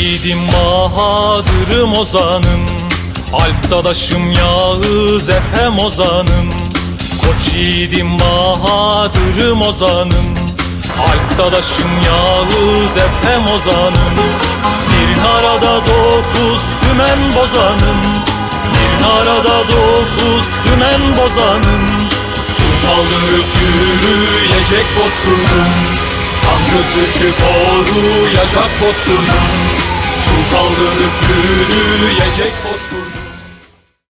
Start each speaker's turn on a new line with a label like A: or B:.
A: yiğidim Bahadır'ım ozanım Alp dadaşım Yağız Efem ozanım Koç yiğidim Bahadır'ım ozanım Alp dadaşım Yağız Efem ozanım Bir arada dokuz tümen bozanım Bir arada dokuz tümen bozanım Su kaldırıp yürüyecek bozkurdum Tanrı Türk'ü koruyacak bozkurdum Kaldırıp yürüyecek bozkurdum